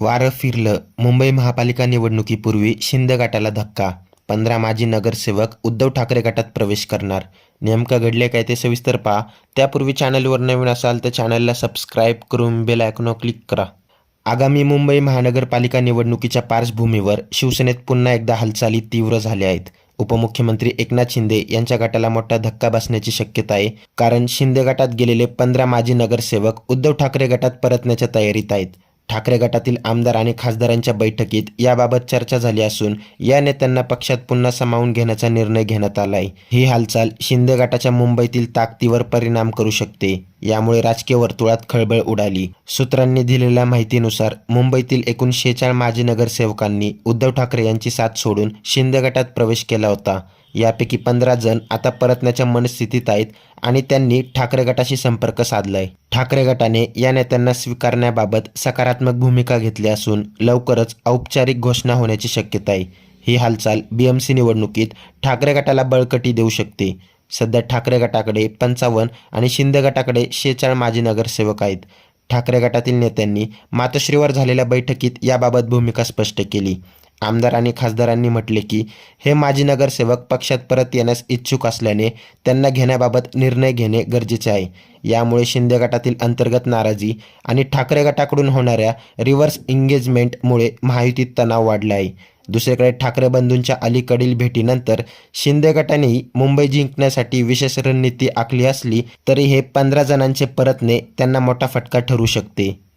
वारं फिरलं. मुंबई महापालिका निवडणुकीपूर्वी शिंदे गटाला धक्का. पंधरा माजी नगरसेवक उद्धव ठाकरे गटात प्रवेश करणार. नेमकं घडले काय ते सविस्तर पहा. त्यापूर्वी चॅनलवर नवीन असाल तर चॅनलला सबस्क्राईब करून बेल आयकॉनवर क्लिक करा. आगामी मुंबई महानगरपालिका निवडणुकीच्या पार्श्वभूमीवर शिवसेनेत पुन्हा एकदा हालचाली तीव्र झाल्या आहेत. उपमुख्यमंत्री एकनाथ शिंदे यांच्या गटाला मोठा धक्का बसण्याची शक्यता आहे. कारण शिंदे गटात गेलेले पंधरा माजी नगरसेवक उद्धव ठाकरे गटात परतण्याच्या तयारीत आहेत. ठाकरे गटातील आमदार आणि खासदारांच्या बैठकीत याबाबत चर्चा झाली असून या नेत्यांना पक्षात पुन्हा सामावून घेण्याचा निर्णय घेण्यात आलाय. ही हालचाल शिंदे गटाच्या मुंबईतील ताकदीवर परिणाम करू शकते. यामुळे राजकीय वर्तुळात खळबळ उडाली. सूत्रांनी दिलेल्या माहितीनुसार मुंबईतील एकूण शेचाळ माजी नगरसेवकांनी उद्धव ठाकरे यांची साथ सोडून शिंदे गटात प्रवेश केला होता. यापैकी पंधरा जण आता परतण्याच्या मनस्थितीत आहेत आणि त्यांनी ठाकरे गटाशी संपर्क साधलाय. ठाकरे गटाने या नेत्यांना स्वीकारण्याबाबत सकारात्मक भूमिका घेतली असून लवकरच औपचारिक घोषणा होण्याची शक्यता आहे. ही हालचाल बीएमसी निवडणुकीत ठाकरे गटाला बळकटी देऊ शकते. सध्या ठाकरे गटाकडे पंचावन्न आणि शिंदे गटाकडे शेचाळ माजी नगरसेवक आहेत. ठाकरे गटातील नेत्यांनी मातोश्रीवर झालेल्या बैठकीत याबाबत भूमिका स्पष्ट केली. आमदार आणि खासदारांनी म्हटले की हे माजी नगरसेवक पक्षात परत येण्यास इच्छुक असल्याने त्यांना घेण्याबाबत निर्णय घेणे गरजेचे आहे. यामुळे शिंदे गटातील अंतर्गत नाराजी आणि ठाकरे गटाकडून होणाऱ्या रिव्हर्स एंगेजमेंटमुळे महायुतीत तणाव वाढला आहे. दुसरीकडे ठाकरे बंधूंच्या अलीकडील भेटीनंतर शिंदे गटानेही मुंबई जिंकण्यासाठी विशेष रणनीती आखली असली तरी हे पंधरा जणांचे परतणे त्यांना मोठा फटका ठरू शकते.